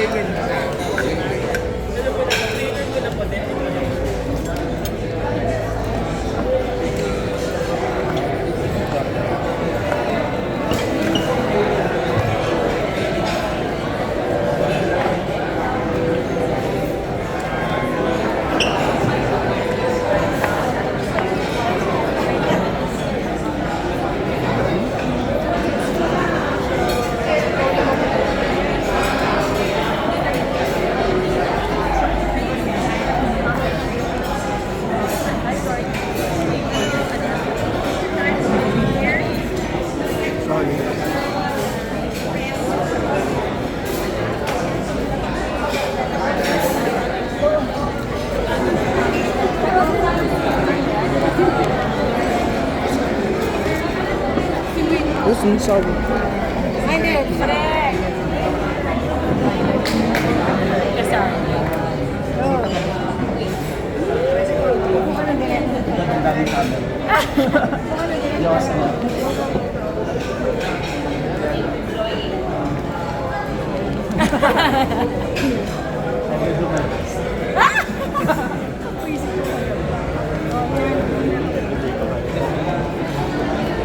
Gabriel Minsan. Hindi, correct. Yes, sir.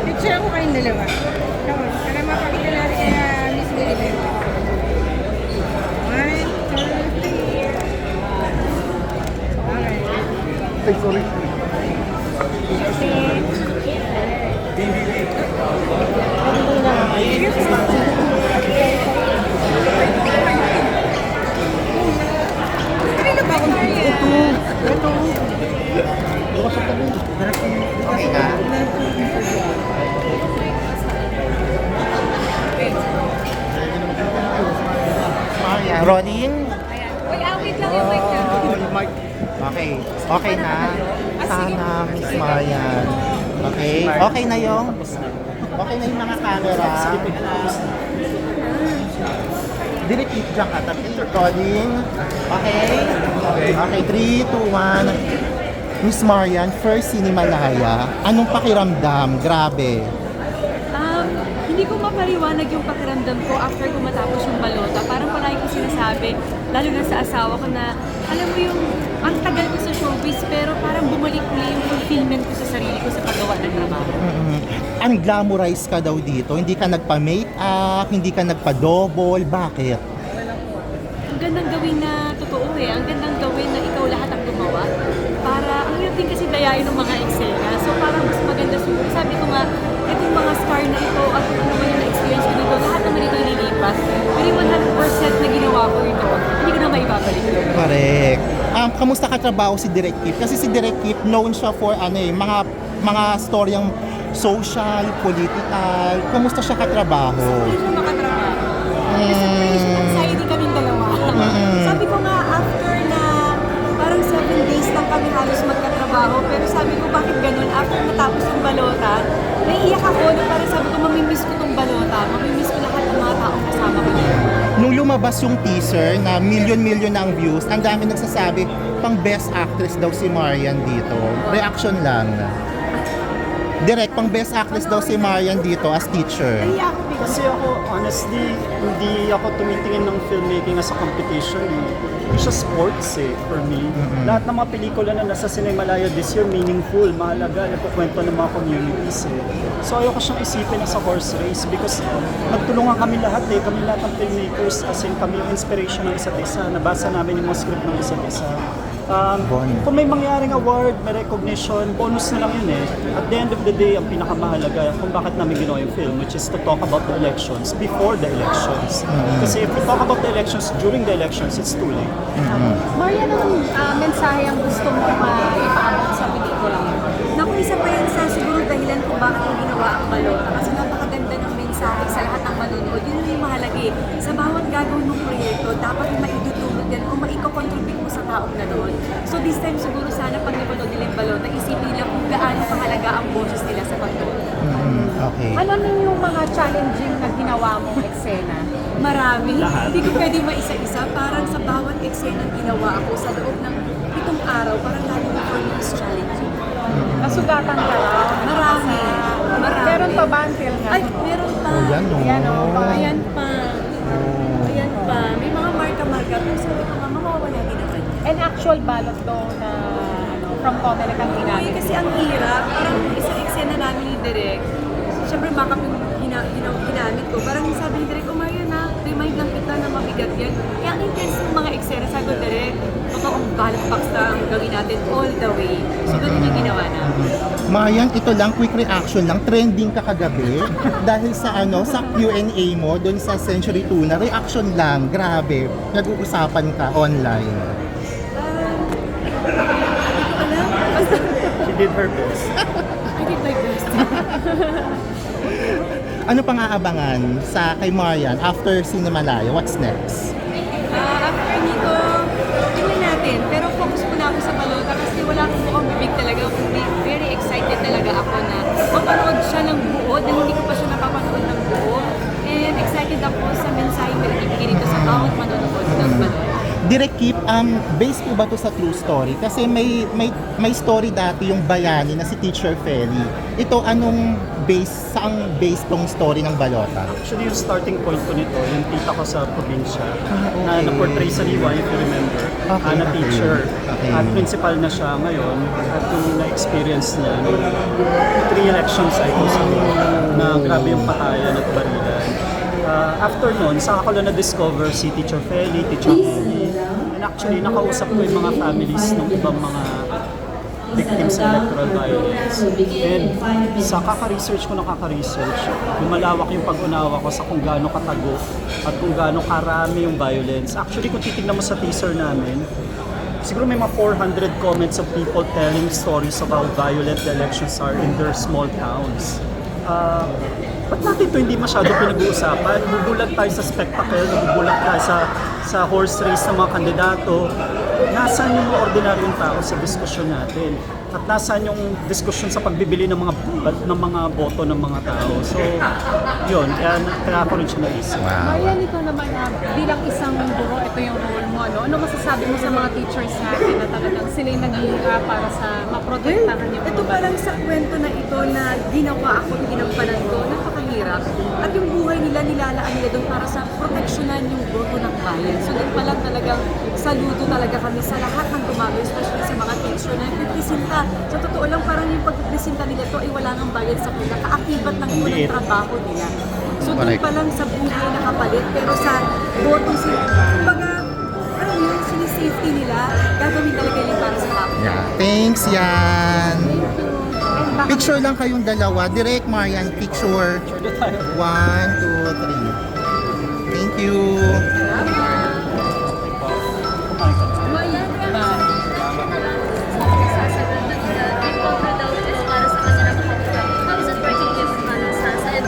Picture ako kayong dalawa. Come on, para mapakita natin kay uh, Miss Lilibet. One, two, three. Okay. Ay, sorry. Kanino ba ako? Ito. Ito. Bukas sa tabi. Okay ka? Maria, rolling? Wait, ah, wait lang, yung mic. Okay. Okay na. Sana, Miss Marian. Okay. Okay na yung... Okay na yung mga camera. Dinikit dyan ka. Tapos rolling. Okay. Okay, 3, 2, 1. Miss Marian, first Sinimalaya. Anong pakiramdam? Grabe. Hindi ko mapaliwanag yung pakiramdam ko after ko matapos yung balota. Parang palagi ko sinasabi, lalo na sa asawa ko na, alam mo yung, ang tagal ko sa showbiz, pero parang bumalik uli yung fulfillment ko sa sarili ko sa paggawa ng trabaho. Mm. Ang glamorize ka daw dito. Hindi ka nagpa-make up, hindi ka nagpa-double. Bakit? Ang gandang gawin na totoo eh. Ang gandang gawin na ikaw lahat ang gumawa. Para, ang hirap din kasi dayain ng mga eksena. So parang mas maganda siguro. Sabi ko Correct. Um, kamusta ka trabaho si Direk Kip? Kasi si Direk Kip known siya for ano eh, mga mga storyang social, political. Kamusta siya katrabaho? Hindi ko makatrabaho. Kasi creation anxiety kaming dalawa. Sabi ko nga, after na parang seven days lang kami halos magkatrabaho, pero sabi ko, bakit ganun? After matapos yung balota, naiiyak ako na parang sabi ko, mamimiss ko tong balota, mamimiss ko lahat ng mga taong kasama. Nung lumabas yung teaser na million-million na ang views, ang dami nagsasabi, pang best actress daw si Marian dito. Reaction lang. Direct, pang best actress daw si Marian dito as teacher. Naiiyak ako. Kasi ako, honestly, hindi ako tumitingin ng filmmaking as a competition. eh. Hindi siya sports eh, for me. Lahat ng mga pelikula na nasa Cinemalaya this year, meaningful, mahalaga, nagkukwento ng mga communities eh. So ayoko siyang isipin as a horse race because nagtulungan kami lahat eh, kami lahat ng filmmakers, as in kami yung inspiration ng isa't isa. Nabasa namin yung mga script ng isa't isa. Um, Bon. kung may mangyaring award, may recognition, bonus na lang yun eh. At the end of the day, ang pinakamahalaga kung bakit namin ginawa yung film, which is to talk about the elections before the elections. Kasi if we talk about the elections during the elections, it's too late. Marian, anong ah, mensahe ang gusto mo uh, ipaabot sa pelikula mo? Naku, isa pa yan sa siguro dahilan kung bakit yung ginawa ang balota. Kasi napakaganda ng mensahe sa lahat ng manonood. Yun yung mahalaga eh. Sa bawat gagawin mong proyekto, dapat yung maidudulot yan o maiko-contribute mo sa taong nanood. So this time siguro sana pag napanood nila yung balota, isipin nila kung gaano kahalaga ang boses nila sa pagtulong. Mm, okay. Ano nung yung mga challenging na ginawa mong eksena? Marami. Hindi ko pwede maisa-isa. Parang sa bawat eksena ginawa ako sa loob ng itong araw, parang lalo na for is challenging. Nasugatan ka raw? Marami. Marami. Meron pa ba until nga? Ay, meron pa. Oh, yan no. Yan, oh, mga Ayan pa. Oh. Ayan pa. May mga marka-marka. Pero sabi ko nga, mawawala din naman. And actual ballot daw na ano, from Comelec ang kasi ang hirap. Parang isang eksena namin ni Direk. Siyempre, backup yung gina, gina, ginamit ko. Parang sabi ni Direk, oh Maria na, remind lang kita na mabigat yan. Kaya ang intense ng mga eksena, sabi ko, Direk, totoong ballot box na ang gawin natin all the way. So, ganun yung ginawa namin. Marian, ito lang, quick reaction lang. Trending ka kagabi dahil sa ano, sa Q&A mo doon sa Century Tuna. Reaction lang, grabe. Nag-uusapan ka online. Um, hindi ko alam. Basta, She did her best. Ano pang aabangan sa kay Marian after Cinemalaya? What's next? Ah, after nito, tingnan natin. Pero Direct Keep, um, based po ba to sa true story? Kasi may, may, may story dati yung bayani na si Teacher Feli. Ito, anong base, saang base tong story ng Balota? Actually, yung starting point ko nito, yung tita ko sa probinsya, Ah, okay. na na-portray sa Liwa, if you remember, Okay, ah, na okay. teacher. Okay. At principal na siya ngayon, at yung na-experience niya, no, three election cycles ago, na grabe yung patayan at barilan. Ah, after nun, saka ko lang na-discover si Teacher Feli, Teacher Feli. Actually, nakausap ko yung mga families ng ibang mga victims of electoral violence. And sa kaka-research ko ng kaka-research, lumalawak yung pag-unawa ko sa kung gaano katago at kung gaano karami yung violence. Actually, kung titignan mo sa teaser namin, siguro may mga 400 comments of people telling stories how violent elections are in their small towns. Uh, ba't natin ito hindi masyado pinag-uusapan? Bubulag tayo sa spectacle, bubulag tayo sa, sa horse race ng mga kandidato. Nasaan yung mga ordinaryong tao sa diskusyon natin? At nasaan yung diskusyon sa pagbibili ng mga ng mga boto ng mga tao? So, yun, kaya, kaya ako rin siya naisip. Marian, ikaw naman ah, bilang isang guro, ito yung role mo. Ano, ano masasabi mo sa mga teachers natin na talagang sila yung naghihinga para sa maprotektahan yung Ito mga pa lang sa kwento na ito na ginawa ako, ginampanan ko, napakahirap. At yung buhay nila, nilalaan nila doon para sa proteksyonan yung boto ng bayan. So doon pa lang talagang saludo talaga kami sa lahat ng tumago, especially sa mga teacher na nagpipresenta. Sa totoo lang, parang yung pagpipresenta nila to ay wala nang bayad sa kanila. Kaakibat ng Liit. trabaho nila. So doon pa lang sa buhay nakapalit, pero sa boto sila, kumbaga, ano yun, sinisafety nila, gagawin talaga yun para sa kapwa. Yeah. Thanks, yan. Picture lang kayong dalawa. Direct, Marian, picture. One, two, three. Thank you.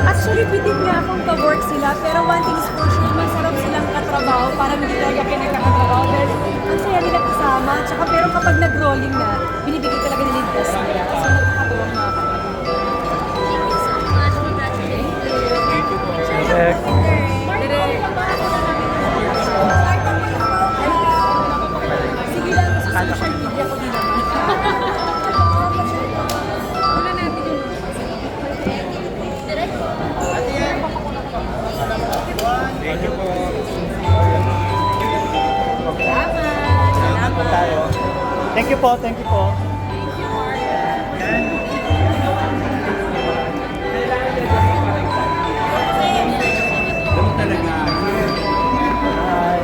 Actually, bitin nga akong ka-work sila, pero one thing is for sure, masarap silang katrabaho, parang hindi talaga pinagkakatrabaho. Dahil ang saya nila kasama, tsaka pero kapag nag-rolling na, binibigay talaga nila yung best. So, Tayo. Thank you po, thank you po.